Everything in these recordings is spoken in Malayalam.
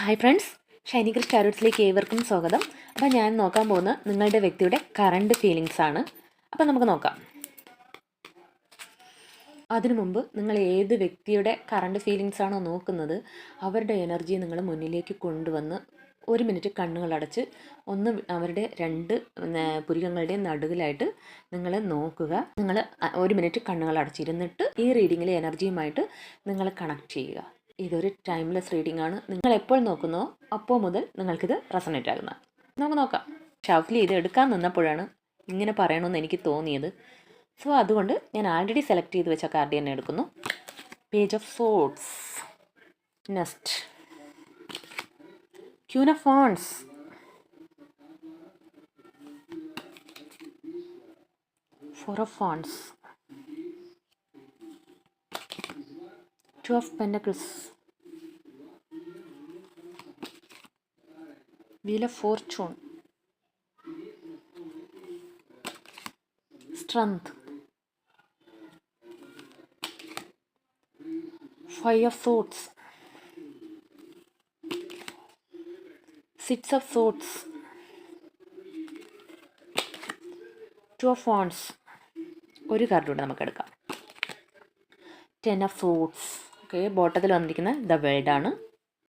ഹായ് ഫ്രണ്ട്സ് ഷൈനി ക്രിസ് ടാരോട്സിലേക്ക് ഏവർക്കും സ്വാഗതം. അപ്പോൾ ഞാൻ നോക്കാൻ പോകുന്ന നിങ്ങളുടെ വ്യക്തിയുടെ കറണ്ട് ഫീലിങ്സ് ആണ്. അപ്പോൾ നമുക്ക് നോക്കാം. അതിനു മുമ്പ് നിങ്ങൾ ഏത് വ്യക്തിയുടെ കറണ്ട് ഫീലിങ്സ് ആണോ നോക്കുന്നത് അവരുടെ എനർജി നിങ്ങൾ മുന്നിലേക്ക് കൊണ്ടുവന്ന് ഒരു മിനിറ്റ് കണ്ണുകൾ അടച്ച് ഒന്ന് അവരുടെ രണ്ട് പുരികങ്ങളുടെ നടുവിലായിട്ട് നിങ്ങൾ നോക്കുക. നിങ്ങൾ ഒരു മിനിറ്റ് കണ്ണുകൾ അടച്ചിരുന്നിട്ട് ഈ റീഡിങ്ങിലെ എനർജിയുമായിട്ട് നിങ്ങൾ കണക്ട് ചെയ്യുക. ഇതൊരു ടൈംലെസ് റീഡിംഗ് ആണ്. നിങ്ങൾ എപ്പോൾ നോക്കുന്നോ അപ്പോൾ മുതൽ നിങ്ങൾക്കിത് റെസണേറ്റ് ആകുന്ന നമുക്ക് നോക്കാം. ഷൗഫ്ലി ഇത് എടുക്കാൻ നിന്നപ്പോഴാണ് ഇങ്ങനെ പറയണമെന്ന് എനിക്ക് തോന്നിയത്. സോ അതുകൊണ്ട് ഞാൻ ആൾറെഡി സെലക്ട് ചെയ്ത് വെച്ച കാർഡ് തന്നെ എടുക്കുന്നു. Page of swords nest ക്യൂനഫോൺസ് phones four of phones two of pentacles wheel of Fortune strength five of swords six of സോട്ട്സ് two of phones ഒരു കാർഡ് കൂടെ നമുക്ക് എടുക്കാം ടെൻ ഓഫ് സോട്സ് ഓക്കെ ബോട്ടത്തിൽ വന്നിരിക്കുന്ന ദ വേൾഡ് ആണ്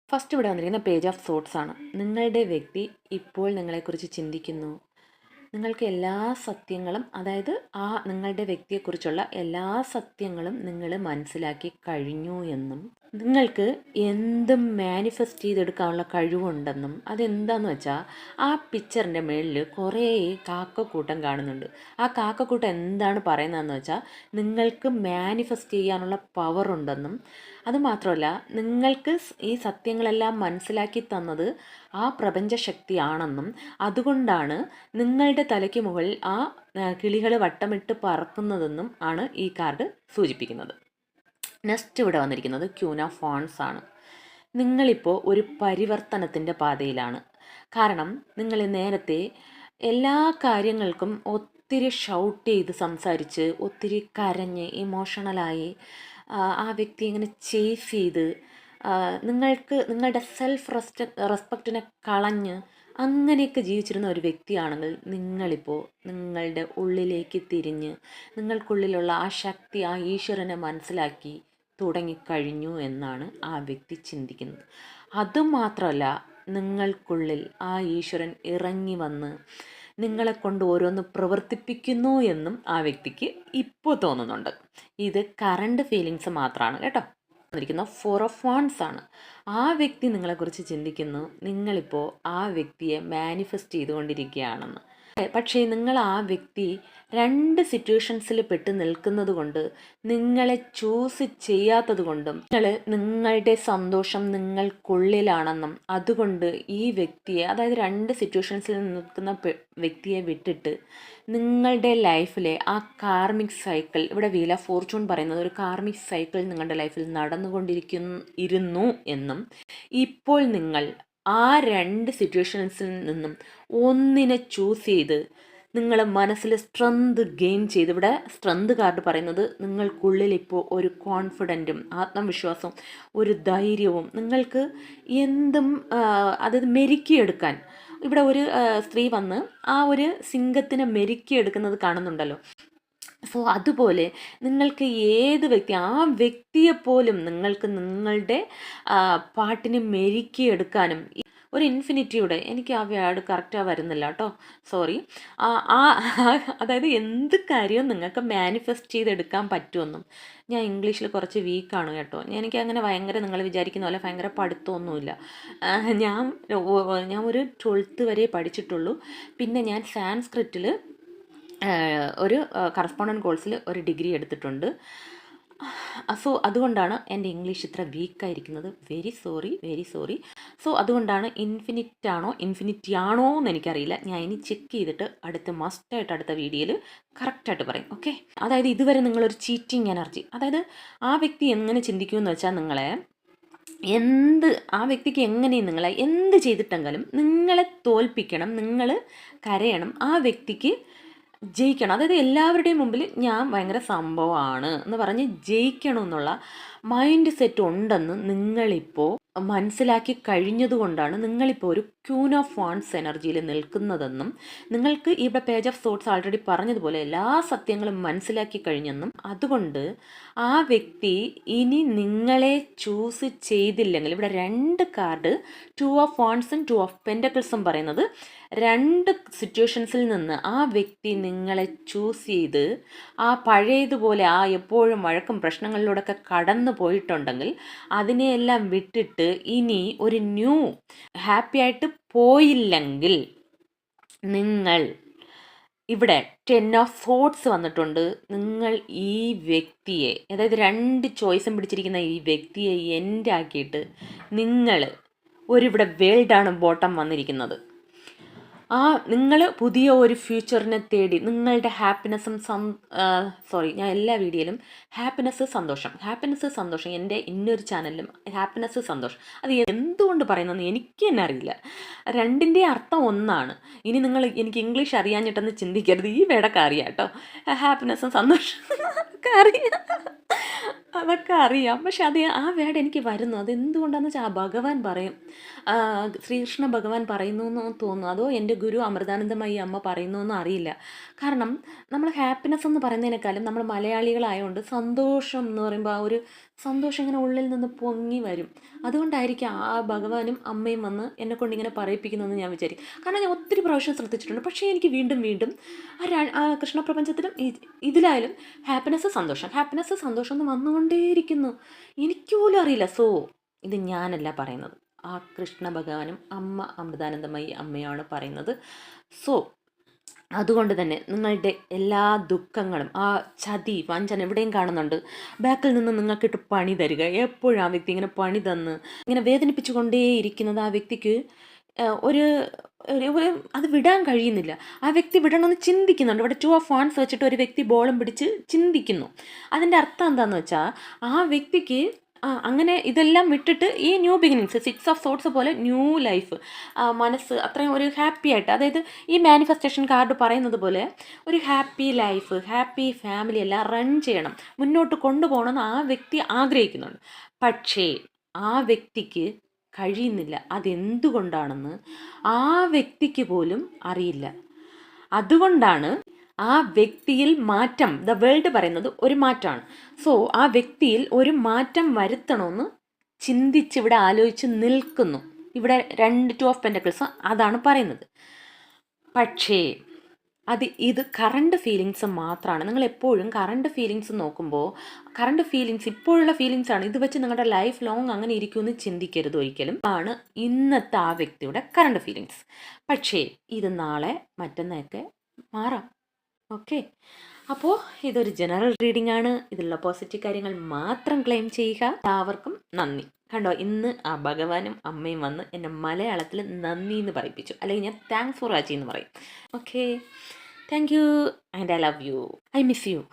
ഫസ്റ്റ് ഇവിടെ വന്നിരിക്കുന്ന പേജ് ഓഫ് സോട്ട്സ് ആണ്. നിങ്ങളുടെ വ്യക്തി ഇപ്പോൾ നിങ്ങളെക്കുറിച്ച് ചിന്തിക്കുന്നു. നിങ്ങൾക്ക് എല്ലാ സത്യങ്ങളും അതായത് ആ നിങ്ങളുടെ വ്യക്തിയെക്കുറിച്ചുള്ള എല്ലാ സത്യങ്ങളും നിങ്ങൾ മനസ്സിലാക്കി കഴിഞ്ഞു എന്നും നിങ്ങൾക്ക് എന്തും മാനിഫെസ്റ്റ് ചെയ്തെടുക്കാനുള്ള കഴിവുണ്ടെന്നും അതെന്താന്ന് വെച്ചാൽ ആ പിക്ചറിന്റെ മുകളിൽ കുറേ കാക്കക്കൂട്ടം കാണുന്നുണ്ട്. ആ കാക്കക്കൂട്ടം എന്താണ് പറയുന്നതെന്ന് വെച്ചാൽ നിങ്ങൾക്ക് മാനിഫെസ്റ്റ് ചെയ്യാനുള്ള പവർ ഉണ്ടെന്നും. അതുമാത്രമല്ല നിങ്ങൾക്ക് ഈ സത്യങ്ങളെല്ലാം മനസ്സിലാക്കി തന്നത് ആ പ്രപഞ്ചശക്തിയാണെന്നും. അതുകൊണ്ടാണ് നിങ്ങളുടെ തലയ്ക്ക് മുകളിൽ ആ കിളികൾ വട്ടമിട്ട് പറക്കുന്നതെന്നും ആണ് ഈ കാർഡ് സൂചിപ്പിക്കുന്നത്. നെക്സ്റ്റ് ഇവിടെ വന്നിരിക്കുന്നത് ക്യൂന ഫോൺസ് ആണ്. നിങ്ങളിപ്പോൾ ഒരു പരിവർത്തനത്തിന്റെ പാതയിലാണ്. കാരണം നിങ്ങൾ നേരത്തെ എല്ലാ കാര്യങ്ങൾക്കും ഒത്തിരി ഷൗട്ട് ചെയ്ത് സംസാരിച്ച് ഒത്തിരി കരഞ്ഞ് ഇമോഷണലായി ആ വ്യക്തി ഇങ്ങനെ ചേഫ് ചെയ്ത് നിങ്ങൾക്ക് നിങ്ങളുടെ സെൽഫ് റെസ്റ്റ് റെസ്പെക്റ്റിനെ കളഞ്ഞ് അങ്ങനെയൊക്കെ ജീവിച്ചിരുന്ന ഒരു വ്യക്തിയാണെങ്കിൽ നിങ്ങളിപ്പോൾ നിങ്ങളുടെ ഉള്ളിലേക്ക് തിരിഞ്ഞ് നിങ്ങൾക്കുള്ളിലുള്ള ആ ശക്തി ആ ഈശ്വരനെ മനസ്സിലാക്കി തുടങ്ങിക്കഴിഞ്ഞു എന്നാണ് ആ വ്യക്തി ചിന്തിക്കുന്നത്. അതുമാത്രമല്ല നിങ്ങൾക്കുള്ളിൽ ആ ഈശ്വരൻ ഇറങ്ങി വന്ന് നിങ്ങളെ കൊണ്ട് ഓരോന്ന് പ്രവർത്തിപ്പിക്കുന്നു എന്നും ആ വ്യക്തിക്ക് ഇപ്പോൾ തോന്നുന്നുണ്ട്. ഇത് കറണ്ട് ഫീലിങ്സ് മാത്രമാണ് കേട്ടോ. വന്നിരിക്കുന്ന ഫോർ ഓഫ് വാൺസ് ആണ്. ആ വ്യക്തി നിങ്ങളെക്കുറിച്ച് ചിന്തിക്കുന്നു. നിങ്ങളിപ്പോൾ ആ വ്യക്തിയെ മാനിഫെസ്റ്റ് ചെയ്തുകൊണ്ടിരിക്കുകയാണെന്ന്. പക്ഷേ നിങ്ങൾ ആ വ്യക്തി രണ്ട് സിറ്റുവേഷൻസിൽ പെട്ട് നിൽക്കുന്നത് കൊണ്ട് നിങ്ങളെ ചൂസ് ചെയ്യാത്തത് കൊണ്ടും നിങ്ങൾ നിങ്ങളുടെ സന്തോഷം നിങ്ങൾക്കുള്ളിലാണെന്നും അതുകൊണ്ട് ഈ വ്യക്തിയെ അതായത് രണ്ട് സിറ്റുവേഷൻസിൽ നിൽക്കുന്ന വ്യക്തിയെ വിട്ടിട്ട് നിങ്ങളുടെ ലൈഫിലെ ആ കാർമിക് സൈക്കിൾ ഇവിടെ വീല ഫോർച്യൂൺ പറയുന്നത് ഒരു കാർമിക് സൈക്കിൾ നിങ്ങളുടെ ലൈഫിൽ നടന്നുകൊണ്ടിരിക്കുന്നു ഇരുന്നു എന്നും ഇപ്പോൾ നിങ്ങൾ ആ രണ്ട് സിറ്റുവേഷൻസിൽ നിന്നും ഒന്നിനെ ചൂസ് ചെയ്ത് നിങ്ങൾ മനസ്സിൽ സ്ട്രെങ്ത് ഗെയിൻ ചെയ്ത്. ഇവിടെ സ്ട്രെങ്ത് കാർഡ് പറയുന്നത് നിങ്ങൾക്കുള്ളിൽ ഇപ്പോൾ ഒരു കോൺഫിഡന്റും ആത്മവിശ്വാസവും ഒരു ധൈര്യവും നിങ്ങൾക്ക് എന്തും അതായത് മെരുക്കിയെടുക്കാൻ. ഇവിടെ ഒരു സ്ത്രീ വന്ന് ആ ഒരു സിംഗത്തിനെ മെരുക്കിയെടുക്കുന്നത് കാണുന്നുണ്ടല്ലോ. സോ അതുപോലെ നിങ്ങൾക്ക് ഏത് വ്യക്തി ആ വ്യക്തിയെപ്പോലും നിങ്ങൾക്ക് നിങ്ങളുടെ പാട്ടിനെ മെരുക്കിയെടുക്കാനും ഒരു ഇൻഫിനിറ്റിയുടെ എനിക്ക് ആ വേർഡ് കറക്റ്റാണ് വരുന്നില്ല കേട്ടോ സോറി ആ അതായത് എന്ത് കാര്യവും നിങ്ങൾക്ക് മാനിഫെസ്റ്റ് ചെയ്തെടുക്കാൻ പറ്റുമെന്നും. ഞാൻ ഇംഗ്ലീഷിൽ കുറച്ച് വീക്കാണ് കേട്ടോ. എനിക്ക് അങ്ങനെ ഭയങ്കര നിങ്ങൾ വിചാരിക്കുന്ന പോലെ ഭയങ്കര പഠിത്തമൊന്നുമില്ല. ഞാൻ ഞാൻ ഒരു ട്വൽത്ത് വരെ പഠിച്ചിട്ടുള്ളൂ. പിന്നെ ഞാൻ സാൻസ്ക്രിറ്റിൽ ഒരു കറസ്പോണ്ടന്റ് കോഴ്സിൽ ഒരു ഡിഗ്രി എടുത്തിട്ടുണ്ട്. സോ അതുകൊണ്ടാണ് എന്റെ ഇംഗ്ലീഷ് ഇത്ര വീക്കായിരിക്കുന്നത് very sorry very sorry so അതുകൊണ്ടാണ് ഇൻഫിനിറ്റ് ആണോ ഇൻഫിനിറ്റി ആണോ എന്ന് എനിക്കറിയില്ല ഞാൻ ഇനി ചെക്ക് ചെയ്തിട്ട് അടുത്ത മസ്റ്റായിട്ട് അടുത്ത വീഡിയോയിൽ കറക്റ്റായിട്ട് പറയും ഓക്കെ അതായത് ഇതുവരെ നിങ്ങളൊരു ചീറ്റിംഗ് എനർജി അതായത് ആ വ്യക്തി എങ്ങനെ ചിന്തിക്കുമെന്ന് വെച്ചാൽ നിങ്ങളെ എന്ത് ആ വ്യക്തിക്ക് എങ്ങനെയും നിങ്ങളെ എന്ത് ചെയ്തിട്ടെങ്കിലും നിങ്ങളെ തോൽപ്പിക്കണം നിങ്ങൾ കരയണം. ആ വ്യക്തിക്ക് ജയിക്കണം. അതായത് എല്ലാവരുടെയും മുമ്പിൽ ഞാൻ ഭയങ്കര സംഭവമാണ് എന്ന് പറഞ്ഞ് ജയിക്കണം എന്നുള്ള മൈൻഡ് സെറ്റ് ഉണ്ടെന്ന് നിങ്ങളിപ്പോൾ മനസ്സിലാക്കി കഴിഞ്ഞതുകൊണ്ടാണ് നിങ്ങളിപ്പോൾ ഒരു ക്യൂൻ ഓഫ് വാൺസ് എനർജിയിൽ നിൽക്കുന്നതെന്നും നിങ്ങൾക്ക് ഇവിടെ പേജ് ഓഫ് തോട്ട്സ് ആൾറെഡി പറഞ്ഞതുപോലെ എല്ലാ സത്യങ്ങളും മനസ്സിലാക്കി കഴിഞ്ഞെന്നും അതുകൊണ്ട് ആ വ്യക്തി ഇനി നിങ്ങളെ ചൂസ് ചെയ്തില്ലെങ്കിൽ ഇവിടെ രണ്ട് കാർഡ് ടു ഓഫ് വാൺസും ടു ഓഫ് പെന്റക്കിൾസും പറയുന്നത് രണ്ട് സിറ്റുവേഷൻസിൽ നിന്ന് ആ വ്യക്തി നിങ്ങളെ ചൂസ് ചെയ്ത് ആ പഴയതുപോലെ ആ എപ്പോഴും വഴക്കും പ്രശ്നങ്ങളിലൂടെയൊക്കെ കടന്നു പോയിട്ടുണ്ടെങ്കിൽ അതിനെയെല്ലാം വിട്ടിട്ട് ഇനി ഒരു ന്യൂ ഹാപ്പി ആയിട്ട് പോയില്ലെങ്കിൽ നിങ്ങൾ ഇവിടെ ടെൻ ഓഫ് ഫോർട്സ് വന്നിട്ടുണ്ട്. നിങ്ങൾ ഈ വ്യക്തിയെ അതായത് രണ്ട് ചോയ്സും പിടിച്ചിരിക്കുന്ന ഈ വ്യക്തിയെ എന്റെ ആക്കിയിട്ട് നിങ്ങൾ ഒരിവിടെ വേൾഡാണ് ബോട്ടം വന്നിരിക്കുന്നത്. ആ നിങ്ങൾ പുതിയ ഒരു ഫ്യൂച്ചറിനെ തേടി നിങ്ങളുടെ ഹാപ്പിനെസ്സും സം സോറി ഞാൻ എല്ലാ വീഡിയോയിലും ഹാപ്പിനെസ് സന്തോഷം ഹാപ്പിനെസ് സന്തോഷം എന്റെ ഇന്നൊരു ചാനലിലും ഹാപ്പിനെസ് സന്തോഷം. അത് എന്തുകൊണ്ട് പറയുന്നതെന്ന് എനിക്ക് തന്നെ അറിയില്ല. രണ്ടിന്റെ അർത്ഥം ഒന്നാണ്. ഇനി നിങ്ങൾ എനിക്ക് ഇംഗ്ലീഷ് അറിയാഞ്ഞിട്ടെന്ന് ചിന്തിക്കരുത്. ഈ വേടൊക്കെ അറിയാം കേട്ടോ ഹാപ്പിനെസ്സും സന്തോഷം. ഒക്കെ അറിയാം. അതൊക്കെ അറിയാം. പക്ഷെ അത് ആ വേർഡ് എനിക്ക് വരുന്നു. അതെന്തുകൊണ്ടാണെന്ന് വെച്ചാൽ ആ ഭഗവാൻ പറയും. ശ്രീകൃഷ്ണ ഭഗവാൻ പറയുന്നു എന്ന് തോന്നുന്നു. അതോ എന്റെ ഗുരു അമൃതാനന്ദമയി അമ്മ പറയുന്നു എന്ന് അറിയില്ല. കാരണം നമ്മൾ ഹാപ്പിനെസ് എന്ന് പറയുന്നതിനേക്കാളും നമ്മൾ മലയാളികളായതുകൊണ്ട് സന്തോഷം എന്ന് പറയുമ്പോൾ ആ ഒരു സന്തോഷം ഇങ്ങനെ ഉള്ളിൽ നിന്ന് പൊങ്ങി വരും. അതുകൊണ്ടായിരിക്കും ആ ഭഗവാനും അമ്മയും വന്ന് എന്നെ കൊണ്ട് ഇങ്ങനെ പറയിപ്പിക്കുന്നതെന്ന് ഞാൻ വിചാരിക്കും. കാരണം ഞാൻ ഒത്തിരി പ്രാവശ്യം ശ്രദ്ധിച്ചിട്ടുണ്ട്. പക്ഷേ എനിക്ക് വീണ്ടും വീണ്ടും ആ കൃഷ്ണപ്രപഞ്ചത്തിലും ഇതിലായാലും ഹാപ്പിനെസ് സന്തോഷം. ഹാപ്പിനെസ് സന്തോഷം എന്ന് വന്നുകൊണ്ടേയിരിക്കുന്നു. എനിക്ക് പോലും അറിയില്ല. സോ ഇത് ഞാനല്ല പറയുന്നത്. ആ കൃഷ്ണ ഭഗവാനും അമ്മ അമൃതാനന്ദമയി അമ്മയാണ് പറയുന്നത്. സോ അതുകൊണ്ട് തന്നെ നിങ്ങളുടെ എല്ലാ ദുഃഖങ്ങളും ആ ചതി വഞ്ചന എവിടെയും കാണുന്നുണ്ട്. ബാക്കിൽ നിന്ന് നിങ്ങൾക്കിട്ട് പണി തരിക. എപ്പോഴും ആ വ്യക്തി ഇങ്ങനെ പണി തന്ന് ഇങ്ങനെ വേദനിപ്പിച്ചുകൊണ്ടേയിരിക്കുന്നത് ആ വ്യക്തിക്ക് ഒരു ഒരു അത് വിടാൻ കഴിയുന്നില്ല. ആ വ്യക്തി വിടണമെന്ന് ചിന്തിക്കുന്നുണ്ട്. ഇവിടെ ടു ഓഫ് വാൺസ് വെച്ചിട്ട് ഒരു വ്യക്തി ബോളും പിടിച്ച് ചിന്തിക്കുന്നു. അതിന്റെ അർത്ഥം എന്താണെന്ന് വെച്ചാൽ ആ വ്യക്തിക്ക് അങ്ങനെ ഇതെല്ലാം വിട്ടിട്ട് ഈ new beginnings six of swords പോലെ ന്യൂ ലൈഫ് മനസ്സ് അത്രയും ഒരു ഹാപ്പി ആയിട്ട് അതായത് ഈ മാനിഫെസ്റ്റേഷൻ കാർഡ് പറയുന്നത് പോലെ ഒരു ഹാപ്പി ലൈഫ് ഹാപ്പി ഫാമിലി എല്ലാം റൺ ചെയ്യണം. മുന്നോട്ട് കൊണ്ടുപോകണമെന്ന് ആ വ്യക്തി ആഗ്രഹിക്കുന്നുണ്ട്. പക്ഷേ ആ വ്യക്തിക്ക് കഴിയുന്നില്ല. അതെന്തുകൊണ്ടാണെന്ന് ആ വ്യക്തിക്ക് പോലും അറിയില്ല. അതുകൊണ്ടാണ് ആ വ്യക്തിയിൽ മാറ്റം ദ വേൾഡ് പറയുന്നത് ഒരു മാറ്റമാണ്. സോ ആ വ്യക്തിയിൽ ഒരു മാറ്റം വരുത്തണമെന്ന് ചിന്തിച്ച് ഇവിടെ ആലോചിച്ച് നിൽക്കുന്നു. ഇവിടെ രണ്ട് ടു ഓഫ് പെന്റക്കിൾസ് അതാണ് പറയുന്നത്. പക്ഷേ അത് ഇത് കറണ്ട് ഫീലിങ്സ് മാത്രമാണ് നിങ്ങൾ എപ്പോഴും കറണ്ട് ഫീലിങ്സ് നോക്കുമ്പോൾ കറണ്ട് ഫീലിങ്സ് ഇപ്പോഴുള്ള ഫീലിങ്സ് ആണ്. ഇത് വെച്ച് നിങ്ങളുടെ ലൈഫ് ലോങ് അങ്ങനെ ഇരിക്കുമെന്ന് ചിന്തിക്കരുത് ഒരിക്കലും. ആണ് ഇന്നത്തെ ആ വ്യക്തിയുടെ കറണ്ട് ഫീലിങ്സ് പക്ഷേ ഇത് നാളെ മറ്റന്നൊക്കെ മാറാം. ഓക്കെ അപ്പോൾ ഇതൊരു ജനറൽ റീഡിംഗ് ആണ്. ഇതിലുള്ള പോസിറ്റീവ് കാര്യങ്ങൾ മാത്രം ക്ലെയിം ചെയ്യുക. എല്ലാവർക്കും നന്ദി. കണ്ടോ ഇന്ന് ആ ഭഗവാനും അമ്മയും വന്ന് എന്നെ മലയാളത്തിൽ നന്ദി എന്ന് പറയിപ്പിച്ചു. അല്ലെങ്കിൽ ഞാൻ താങ്ക്സ് ഫോർ വാച്ചിങ് എന്ന് പറയും. Okay thank you and I love you I miss you